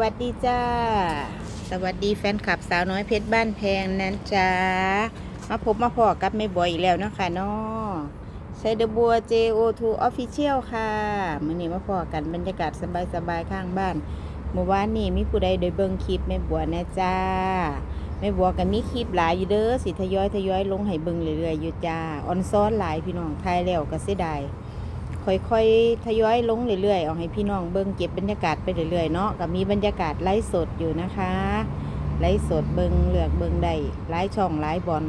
วัสดีจ้า สวัสดีแฟนคลับสาวน้อยเพชรบ้านแพงนั้นจ้า มาพบมาพอกับไม่บ่อยอีกแล้วเนาะคะนาะใช้เดบัว JO2 Official ค่ะมื่อนี้มาพอกันบรรยากาศสบายๆข้างบ้าน เมื่อวานนี้มีผู้ใดได้เบิ่งคลิปแม่บัวนะจ้าแม่บัวกันมีคลิปหลายอยู่เด้อสิทยอยทยอยลงให้เบิ่งเรื่อยๆอยู่จ้าออนซ้อนหลายพี่น้องทายแล้วก็เสียดาย ค่อยๆทยอยลงเรื่อยๆเอาให้พี่น้องเบิ่งเก็บบรรยากาศไปเรื่อยๆเนาะก็มีบรรยากาศไลฟ์สดอยู่นะคะไลฟ์สดเบิ่งเลือกเบิ่งได้หลายช่องหลายบอล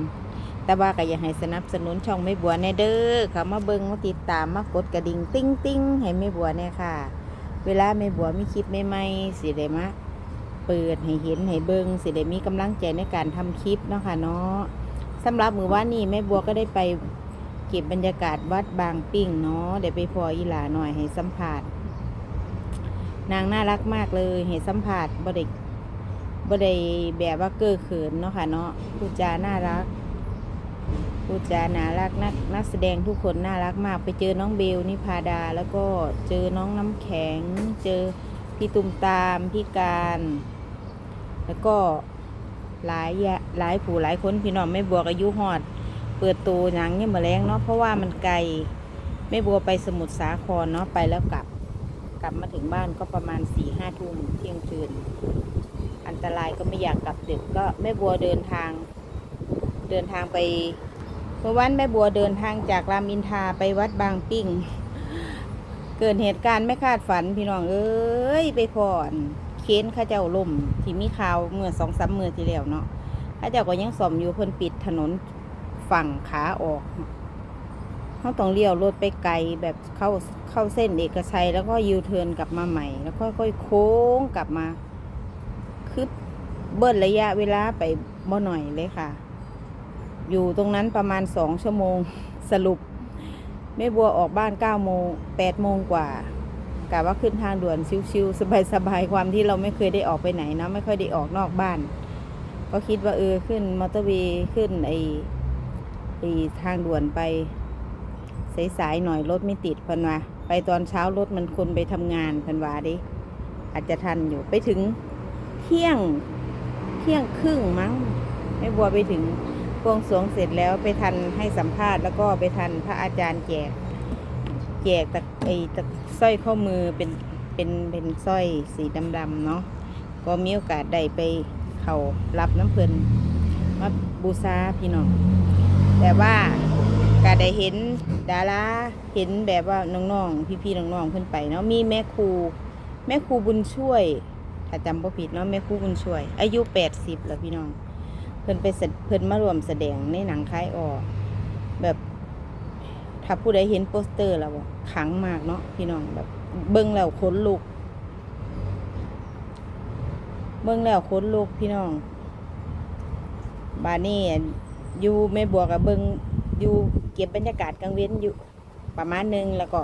แต่ว่าก็อยากให้สนับสนุนช่องไม่บัวแน่เด้อเขามาเบิ่งมาติดตามมากดกระดิ่งติ้งติ้งให้ไม่บัวแน่ค่ะ เวลาไม่บัวมีคลิปใหม่ๆสิได้มาเปิดให้เห็นให้เบิ่งสิได้มีกำลังใจในการทำคลิปเนาะค่ะเนาะสำหรับมือว่านนี้แม่บัวก็ได้ไป เก็บบรรยากาศวัดบางปิ้งเนาะเดี๋ยวไปพออีหลาหน่อยให้สัมผัสนางน่ารักมากเลยให้สัมผัสบไดบไดแบบว่าเก้อเขินเนาะค่ะเนาะพูดจาน่ารักพูดจาน่ารักนักนักแสดงทุกคนน่ารักมาก ไปเจอน้องเบลนิพาดา แล้วก็เจอน้องน้ำแข็ง เจอพี่ตุมตามพี่การ แล้วก็หลายแยหลายผู้หลายคนพี่น้องไม่บวกอายุหอด เปิดตัวหนังเนี่ยมาแรงเนาะเพราะว่ามันไกลแม่บัวไปสมุทรสาครเนาะไปแล้วกลับ กลับมาถึงบ้านก็ประมาณสี่ห้าทุ่มเที่ยงคืน อันตรายก็ไม่อยากกลับดึกก็แม่บัวเดินทาง เดินทางไปเมื่อวันแม่บัวเดินทางจากรามอินทาไปวัดบางปิ้งเกิดเหตุการณ์ไม่คาดฝันพี่น้องเอ้ยไปพอนเค้นข้าเจ้าล่มที่มีข่าวเมื่อสองสามมือที่แล้วเนาะข้าเจ้าก็ยังสอมอยู่เพิ่นปิดถนน ฝั่งขาออกเขาต้องเลี้ยวรถไปไกลแบบเข้าเข้าเส้นเอกชัย แล้วก็ยูเทิร์นกลับมาใหม่ แล้วก็ค่อยโค้งกลับมาคือเบิ้ลระยะเวลาไปบ่หน่อยเลยค่ะ อยู่ตรงนั้นประมาณสองชั่วโมงสรุปแม่บัวออกบ้านเก้าโมงแปดโมงกว่ากะว่าขึ้นทางด่วนชิวๆสบายๆความที่เราไม่เคยได้ออกไปไหนนะไม่ค่อยได้ออกนอกบ้าน ก็คิดว่าเออขึ้นมอเตอร์เวย์ขึ้นไอ ทางด่วนไปสายๆหน่อยรถไม่ติดพันวาไปตอนเช้ารถมันคนไปทำงานพันวาดิอาจจะทันอยู่ไปถึงเที่ยงเที่ยงครึ่งมั้งแม่บัวไปถึงพวงสวงเสร็จแล้วไปทันให้สัมภาษณ์แล้วก็ไปทันพระอาจารย์แจก แจกตะไอ้ตะสร้อยข้อมือเป็นเป็นเป็นสร้อยสีดำๆเนาะก็มีโอกาสได้ไปเขารับน้ำเพลินมาบูชาพี่น้อง แต่ว่าก็ได้เห็นดาราเห็นแบบว่าน้องๆพี่ๆน้องๆขึ้นไปเนาะมีแม่ครูแม่ครูบุญช่วยถ้าจำบ่ผิดเนาะแม่ครูบุญช่วย อายุแปดสิบแล้วพี่น้อง เพิ่นไปเพิ่นมารวมแสดงในหนังคล้ายออกแบบถ้าผู้ใดเห็นโปสเตอร์แล้วขังมากเนาะพี่น้องแบบ เบิ่งแล้วขนลุก เบิ่งแล้วขนลุกพี่น้อง บานี้ อยู่แม่บัวกับเบิงอยู่เก็บบรรยากาศกลางเว้นอยู่ประมาณหนึ่งแล้วก็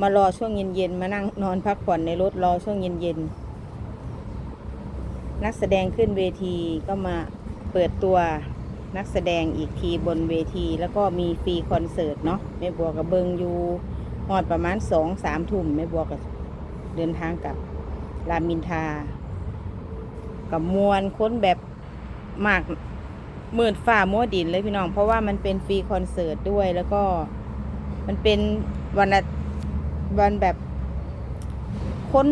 มารอช่วงเย็นๆมานั่งนอนพักผ่อนในรถรอช่วงเย็นๆนักแสดงขึ้นเวทีก็มาเปิดตัวนักแสดงอีกทีบนเวทีแล้วก็มีฟรีคอนเสิร์ตเนาะแม่บัวกับเบิงอยู่หอดประมาณสองสามทุ่มแม่บัวกับเดินทางกับรามินทากับมวลค้นแบบมาก หมื่นฝ่ามัวดินเลยพี่น้อง เพราะว่ามันเป็นฟรีคอนเสิร์ตด้วยแล้วก็มันเป็นวันวันแบบคน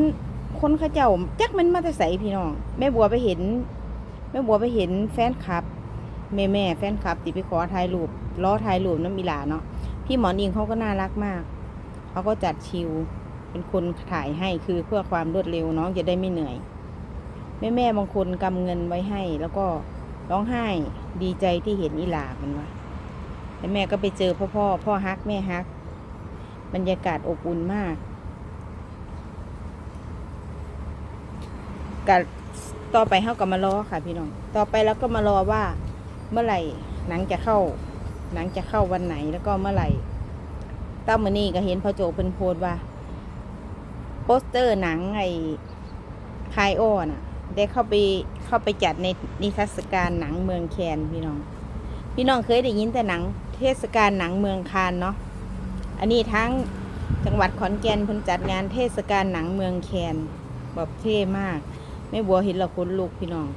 คนเข้าเจ้าจักมันมาแต่ใสพี่น้อง แม่บัวไปเห็น แม่บัวไปเห็นแฟนคลับ แม่แม่แฟนคลับติไปขอถ่ายรูปล้อถ่ายรูปน้ำมีลาเนาะพี่หมอนิงเขาก็น่ารักมากเขาก็จัดชิวเป็นคนถ่ายให้คือเพื่อความรวดเร็วน้องจะได้ไม่เหนื่อย แม่แม่บางคนกำเงินไว้ให้แล้วก็ ร้องไห้ดีใจที่เห็นอีหลามันวะแล้วแม่ก็ไปเจอพ่อพ่อพ่อฮักแม่ฮัก บรรยากาศอบอุ่นมากกับต่อไปเขาก็มารอค่ะ พี่น้อง ต่อไปแล้วก็มารอว่าเมื่อไหร่หนังจะเข้า หนังจะเข้าวันไหนแล้วก็เมื่อไหร่ตั้มมือนี่ก็เห็นพ่อโจเพิ่นโพสว่า โปสเตอร์หนังไอ้คายอ้อน่ะ ได้เข้าไปเข้าไปจัดในนิทรรศการหนังเมืองแคนพี่น้อง พี่น้องเคยได้ยินแต่หนัง เทศกาลหนังเมืองคานเนาะอันนี้ทั้งจังหวัดขอนแก่นเพิ่นจัดงานเทศกาลหนังเมืองแคนแบบเท่มากแม่บัวเห็นและคนลุกพี่น้อง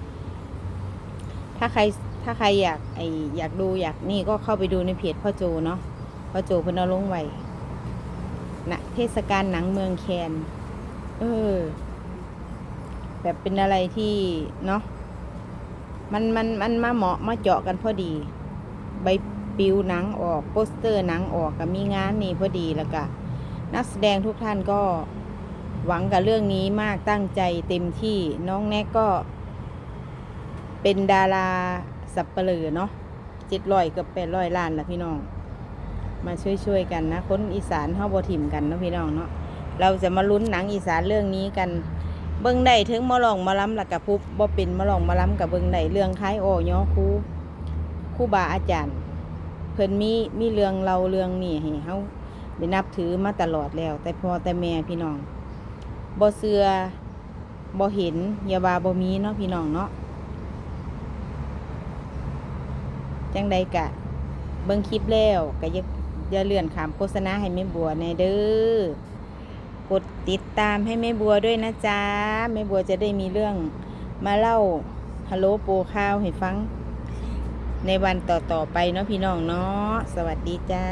ถ้าใครถ้าใครอยากไออยากดูอยากนี่ก็เข้าไปดูในเพจพ่อโจเนาะพ่อโจเพิ่นเอาลงไว้ณเทศกาลหนังเมืองแคน เออ แบบเป็นอะไรที่เนาะมันมันมันมาเหมาะมาเจาะกันพอดี ใบปลิวหนังออกโปสเตอร์หนังออกกับมีงานนี่พอดีแล้วก็นักแสดงทุกท่านก็หวังกับเรื่องนี้มากตั้งใจเต็มที่น้องแน็กก็เป็นดาราสับเปลือเนาะเจ็ดร้อยเกือบแปดร้อยล้านละพี่น้อง มาช่วยๆกันนะ คนอีสานเฮาบ่ถิ่มกันนะพี่น้องเนาะเราจะมาลุ้นหนังอีสานเรื่องนี้กัน เบิ่งได้ถึงมาลองมาล้ำแล้วกับพุบบ่เป็นมาลองมาล้ำกับเบิ่งได้เรื่องคล้ายโอย่อครูครูบาอาจารย์ เพิ่นมีมีเรื่องเราเรื่องนี้ให้เฮาได้นับถือมาตลอดแล้ว แต่พ่อแต่แม่พี่น้องบ่เสือบ่เห็นอย่าว่าบ่มีเนาะพี่น้องเนาะจังใดกะ เบิ่งคลิปแล้วก็อย่าอย่าเลื่อนขามโฆษณาให้แม่บัวแน่เด้อ กดติดตามให้แม่บัวด้วยนะจ๊ะแม่บัวจะได้มีเรื่องมาเล่าฮัลโหลโปรข้าวให้ฟัง ในวันต่อๆไปเนาะพี่น้องเนาะสวัสดีจ้า